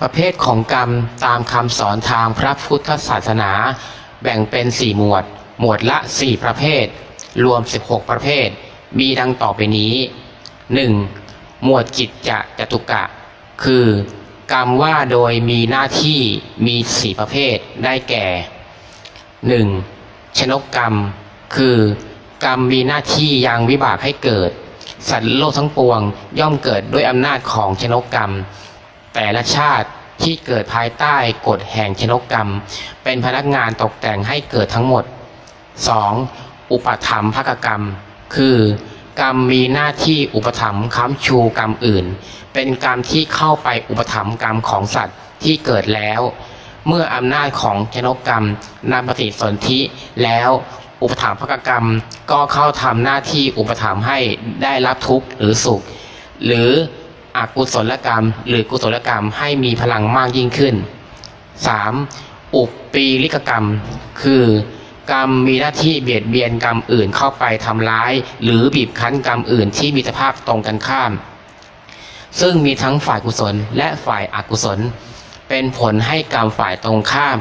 ประเภทของกรรมตามคำสอนทางพระพุทธศาสนา แบ่งเป็นสี่หมวด หมวดละสี่ประเภท รวม 16 ประเภท มีดังต่อไปนี้ 1. หมวดจิตจะจตุกะ คือกรรมว่าโดยมีหน้าที่มีสี่ประเภทได้แก่ 1. ชนกกรรม คือกรรมมีหน้าที่ยังวิบากให้เกิด สัตว์โลกทั้งปวงย่อมเกิดด้วยอำนาจของชนกกรรม แต่ละชาติที่เกิดภายใต้กฎแห่งชนกกรรม เป็นพนักงานตกแต่งให้เกิดทั้งหมด 2. อุปถัมภกกรรม คือกรรมมีหน้าที่อุปถัมภ์ค้ำชูกรรมอื่น เป็นกรรมที่เข้าไปอุปถัมภ์กรรมของสัตว์ที่เกิดแล้ว เมื่ออำนาจของชนกกรรมนำปฏิสนธิแล้วอุปถัมภกกรรมก็เข้าทำหน้าที่อุปถัมภ์ให้ได้รับทุกข์หรือสุข หรือ อกุศลกรรม หรือกุศลกรรมให้มีพลังมากยิ่งขึ้น 3. อุปปีลิกกรรม คือกรรมมีหน้าที่เบียดเบียนกรรมอื่นเข้าไปทำร้าย หรือบีบคั้นกรรมอื่นที่มีสภาพตรงกันข้าม ซึ่งมีทั้งฝ่ายกุศลและฝ่ายอกุศล เป็นผลให้กรรมฝ่ายตรงข้าม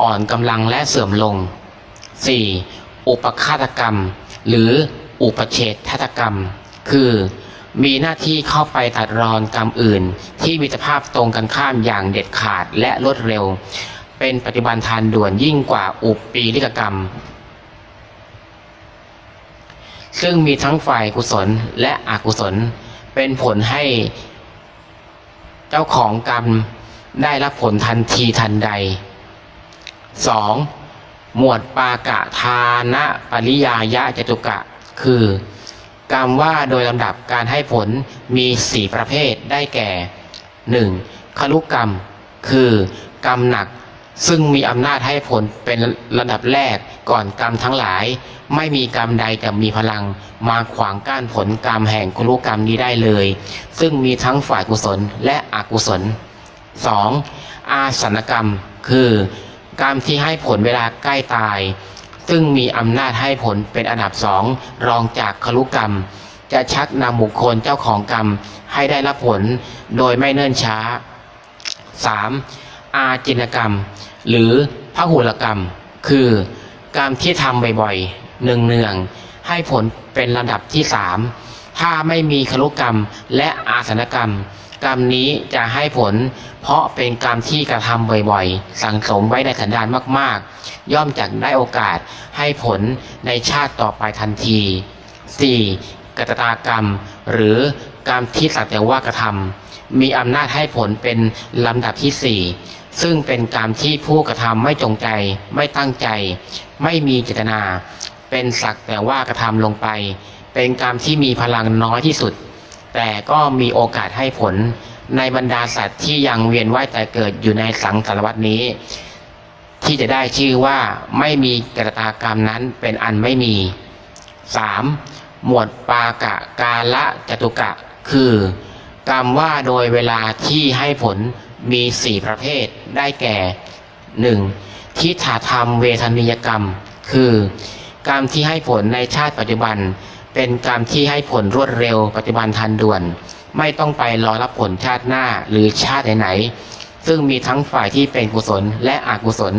อ่อนกำลังและเสื่อมลง 4. อุปฆาตกรรม หรืออุปเฉททกรรม คือ มีหน้าที่เข้าไปตัดรอนกรรมอื่น ที่มีสภาพตรงกันข้ามอย่างเด็ดขาดและรวดเร็ว เป็นปฏิบัติทันด่วนยิ่งกว่าอุปปีลิกกรรม ซึ่งมีทั้งฝ่ายกุศลและอกุศล เป็นผลให้เจ้าของกรรมได้รับผลทันทีทันใด 2. หมวดปากะทานะปริยายะจตุกะ คือ กรรมว่าโดยลำดับการให้ผลมีสี่ประเภทได้แก่ 1. คลุกกรรม คือกรรมหนัก ซึ่งมีอำนาจให้ผลเป็นระดับแรกก่อนกรรมทั้งหลาย ไม่มีกรรมใดจะมีพลัง มาขวางกั้นผลกรรมแห่งคลุกรรมนี้ได้เลย ซึ่งมีทั้งฝ่ายกุศลและอกุศล 2. อาสนกรรม คือกรรมที่ให้ผลเวลาใกล้ตาย ซึ่งมีอำนาจให้ผลเป็นอันดับสองรองจากคลุกรรม จะชักนำบุคคลเจ้าของกรรมให้ได้รับผลโดยไม่เนิ่นช้า 3. อาจินกรรม หรือพหุลกรรม คือกรรมที่ทำบ่อยๆเนืองๆให้ผลเป็นลำดับที่สามถ้าไม่มีคลุกรรมและอาสนกรรม กรรมนี้จะให้ผล เพราะเป็นกรรมที่กระทำบ่อยๆ สังสมไว้ในสันดานมากๆ ย่อมจะได้โอกาสให้ผลในชาติต่อไปทันที 4. กตตากรรม หรือกรรมที่สักแต่ว่ากระทำมีอำนาจให้ผลเป็นลำดับที่สี่ซึ่งเป็นกรรมที่ผู้กระทำไม่จงใจ ไม่ตั้งใจ ไม่มีเจตนา เป็นสักแต่ว่ากระทำลงไป เป็นกรรมที่มีพลังน้อยที่สุด แต่ก็มีโอกาสให้ผลในบรรดาสัตว์ที่ยังเวียนว่ายแต่เกิดอยู่ในสังสารวัตนี้ ที่จะได้ชื่อว่าไม่มีกตตากรรมนั้นเป็นอันไม่มี 3. หมวดปากะกาละจตุกะ คือ กรรมว่าโดยเวลาที่ให้ผลมีสี่ประเภทได้แก่ 1. ทิฏฐธรรมเวทนิยกรรม คือ กรรมที่ให้ผลในชาติปัจจุบัน เป็นกรรมที่ให้ผลรวดเร็วปัจจุบันทันด่วน ไม่ต้องไปรอรับผลชาติหน้าหรือชาติไหนๆซึ่งมีทั้งฝ่ายที่เป็นกุศลและอกุศล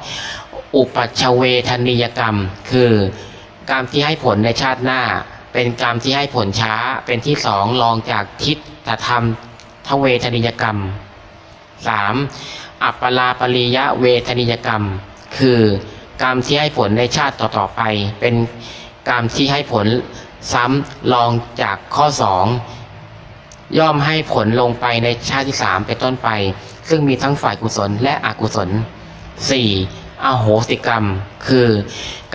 2. อุปัชเวทนิยกรรม คือกรรมที่ให้ผลในชาติหน้า เป็นกรรมที่ให้ผลช้าเป็นที่สองรองจากทิฏฐธรรมทเวทนิยกรรม 3. อัปปลาปริยะเวทนิยกรรม คือ กรรมที่ให้ผลในชาติต่อๆไป เป็นกรรมที่ให้ผลซ้ำรองจากข้อสองย่อมให้ผลลงไปในชาติที่สามเป็นต้นไป ซึ่งมีทั้งฝ่ายกุศลและอกุศล 4. อโหสิกรรม คือ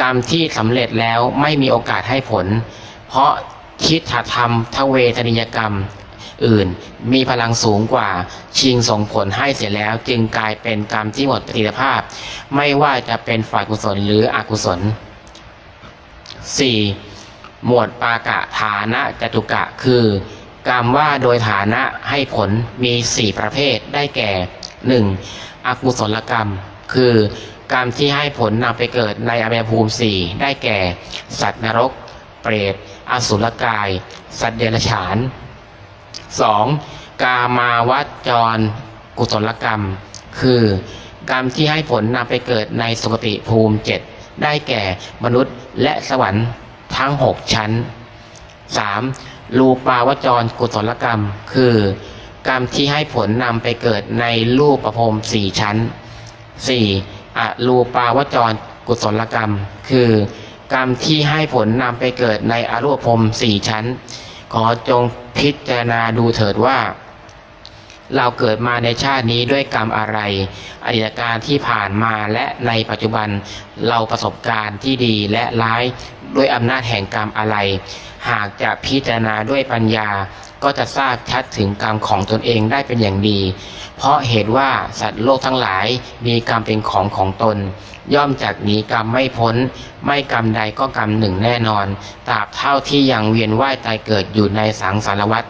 กรรมที่สำเร็จแล้วไม่มีโอกาสให้ผล เพราะคิดถธรรมทเวทนิยกรรม อื่น มีพลังสูงกว่าชิงส่งผลให้เสียแล้วจึงกลายเป็นกรรมที่หมดประสิทธิภาพ ไม่ว่าจะเป็นฝ่ายกุศลหรืออกุศล 4. หมวดปากะฐานะจตุกะคือกรรมว่าโดยฐานะให้ผลมีสี่ประเภทได้แก่ 1. อกุศลกรรม คือกรรมที่ให้ผลนำไปเกิดในอบายภูมิสี่ได้แก่ สัตว์นรก เปรต อสุรกาย สัตว์เดรัจฉาน 2. กามาวจร กุศลกรรม คือกรรมที่ให้ผลนำไปเกิดในสุคติภูมิเจ็ดได้แก่มนุษย์และสวรรค์ทั้ง 6 ชั้น 3. รูปาวจรกุศลกรรม คือกรรมที่ให้ผลนำไปเกิดในรูปประพรมสี่ชั้น 4. อรูปาวจรกุศลกรรม คือกรรมที่ให้ผลนำไปเกิดในอรูปภพสี่ชั้น ขอจง พิจารณาดูเถิดว่า เราเกิดมาในชาตินี้ด้วยกรรมอะไรอดีตการที่ผ่านมาและในปัจจุบันเราประสบการณ์ที่ดีและร้ายด้วยอำนาจแห่งกรรมอะไร หากจะพิจารณาด้วยปัญญาก็จะทราบชัดถึงกรรมของตนเองได้เป็นอย่างดี เพราะเหตุว่าสัตว์โลกทั้งหลายมีกรรมเป็นของของตน ย่อมจากหนีกรรมไม่พ้น ไม่กรรมใดก็กรรมหนึ่งแน่นอน ตราบเท่าที่ยังเวียนว่ายตายเกิดอยู่ในสังสารวัฏ